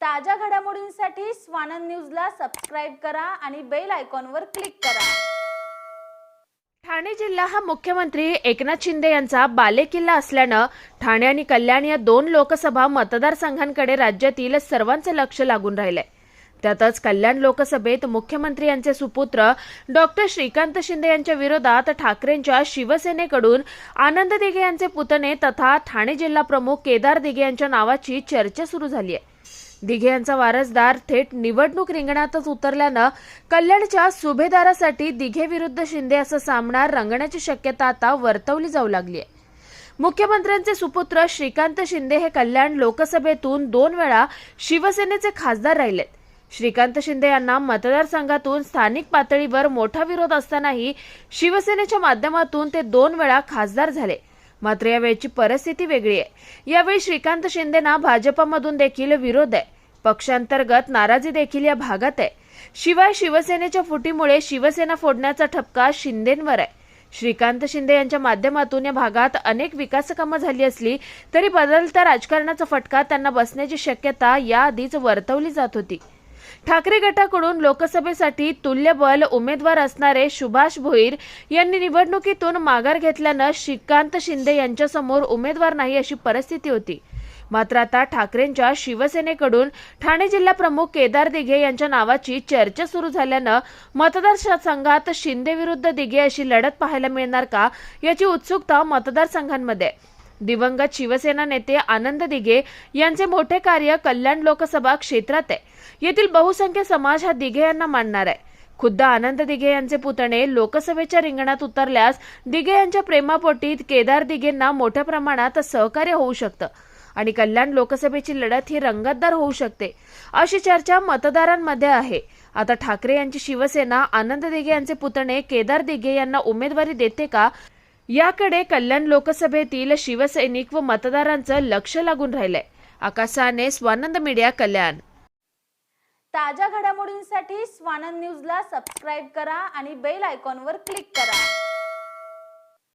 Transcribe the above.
ताज्या घडामोडींसाठी स्वानंद न्यूजला सबस्क्राईब करा आणि बेल आयकॉनवर क्लिक करा. ठाणे जिल्हा हा मुख्यमंत्री एकनाथ शिंदे यांचा बालेकिल्ला असल्यानं ठाणे आणि कल्याण या दोन लोकसभा मतदारसंघांकडे राज्यातील सर्वांचे लक्ष लागून राहिलंय. त्यातच कल्याण लोकसभेत मुख्यमंत्री यांचे सुपुत्र डॉक्टर श्रीकांत शिंदे यांच्या विरोधात ठाकरेंच्या शिवसेनेकडून आनंद दिघे यांचे पुतणे तथा ठाणे जिल्हा प्रमुख केदार दिघे यांच्या नावाची चर्चा सुरू झाली आहे दिघे यांचा वारसदार थेट निवडणूक रिंगणातच उतरल्यानं कल्याणच्या सुभेदारासाठी दिघे विरुद्ध शिंदे असा सामना रंगण्याची शक्यता आता वर्तवली जाऊ लागली आहे मुख्यमंत्र्यांचे सुपुत्र श्रीकांत शिंदे हे कल्याण लोकसभेतून दोन वेळा शिवसेनेचे खासदार राहिलेत. श्रीकांत शिंदे यांना मतदारसंघातून स्थानिक पातळीवर मोठा विरोध असतानाही शिवसेनेच्या माध्यमातून ते दोन वेळा खासदार झाले. मात्र यावेळची परिस्थिती वेगळी आहे. यावेळी श्रीकांत शिंदेना भाजपमधून देखील विरोध आहे. पक्षांतर्गत नाराजी देखील या भागात आहे. शिवाय शिवसेनेच्या फुटीमुळे शिवसेना फोडण्याचा ठपका शिंदेंवर आहे. श्रीकांत शिंदे यांच्या माध्यमातून या भागात अनेक विकास कामं झाली असली तरी बदलत्या राजकारणाचा फटका त्यांना बसण्याची शक्यता याआधीच वर्तवली जात होती. ठाकरे गटाकडून लोकसभेसाठी तुल्यबल उमेदवार असणारे सुभाष भोईर यांनी निवडणुकीतून माघार घेतल्यानं श्रीकांत शिंदे यांच्यासमोर उमेदवार नाही अशी परिस्थिती होती. मात्र आता ठाकरेंच्या शिवसेनेकडून ठाणे जिल्हा प्रमुख केदार दिघे यांच्या नावाची चर्चा सुरू झाल्यानं मतदारसंघात शिंदे विरुद्ध दिघे अशी लढत पाहायला मिळणार का याची उत्सुकता मतदारसंघांमध्ये? आहे. दिवंगत शिवसेना नेते आनंद दिघे यांचे मोठे कार्य कल्याण लोकसभा क्षेत्रात आहे. येथील बहुसंख्य समाज हा दिघे यांना मानणार आहे. खुद्द आनंद दिघे यांचे पुतणे लोकसभेच्या रिंगणात उतरल्यास दिघे यांच्या प्रेमापोटीत केदार दिघेंना मोठ्या प्रमाणात सहकार्य होऊ शकतं. आणि कल्याण लोकसभेची लढत ही रंगतदार होऊ शकते अशी चर्चा मतदारांमध्ये आहे. आता ठाकरे यांची शिवसेना आनंद दिघे यांचे पुतणे केदार दिघे यांना उमेदवारी देते का? याकडे कल्याण लोकसभेतील शिवसैनिक व मतदारांचं लक्ष लागून राहिलंय. आकाशाने स्वानंद मीडिया कल्याण. ताज्या घडामोडींसाठी स्वानंद न्यूजला सबस्क्राईब करा आणि बेल आयकॉनवर क्लिक करा.